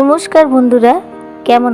নমস্কার বন্ধুরা কেমন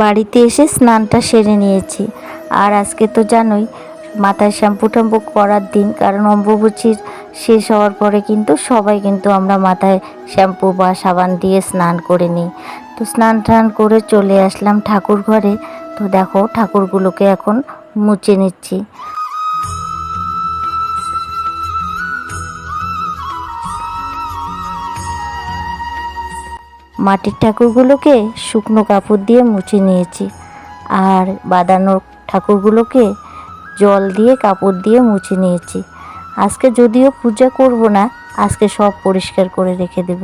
বাড়িতে এসে স্নানটা সেরে নিয়েছি। আর আজকে তো জানোই, মাথায় শ্যাম্পু ট্যাম্পু করার দিন, কারণ অম্বুবচির শেষ হওয়ার পরে কিন্তু সবাই কিন্তু আমরা মাথায় শ্যাম্পু বা সাবান দিয়ে স্নান করে নিই। তো স্নান টান করে চলে আসলাম ঠাকুর ঘরে। তো দেখো, ঠাকুরগুলোকে এখন মুছে নিচ্ছি। মাটির ঠাকুরগুলোকে শুকনো কাপড় দিয়ে মুছে নিয়েছি আর বাঁধানো ঠাকুরগুলোকে জল দিয়ে কাপড় দিয়ে মুছে নিয়েছি। আজকে যদিও পূজা করব না, আজকে সব পরিষ্কার করে রেখে দেব।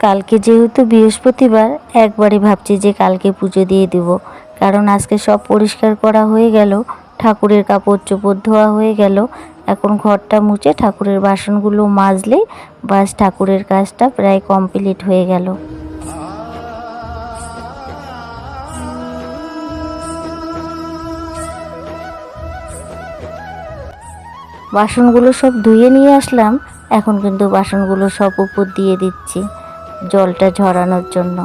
কালকে যেহেতু বৃহস্পতিবার একবারে ভাবছি যে কালকে পুজো দিয়ে দেব, কারণ আজকে সব পরিষ্কার করা হয়ে গেল, ঠাকুরের কাপড় চোপড় ধোয়া হয়ে গেল এখন ঘরটা মুছে ঠাকুরের বাসনগুলো মাজলে বাস ঠাকুরের কাজটা প্রায় কমপ্লিট হয়ে গেল। বাসনগুলো সব ধুয়ে নিয়ে আসলাম, এখন কিন্তু বাসনগুলো সব উপর দিয়ে দিচ্ছি জলটা ঝরানোর জন্য।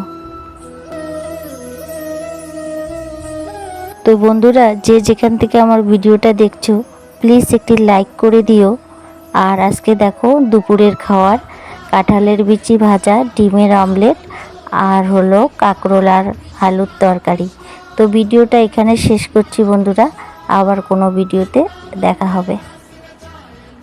তো বন্ধুরা, যে যেখান থেকে আমার ভিডিওটা দেখছ প্লিজ একটি লাইক করে দিও। আর আজকে দেখো দুপুরের খাওয়ার, কাঁঠালের বিচি ভাজা, ডিমের অমলেট, আর হলো কাঁকরোল আর আলুর তরকারি। তো ভিডিওটা এখানে শেষ করছি বন্ধুরা, আবার কোনো ভিডিওতে দেখা হবে।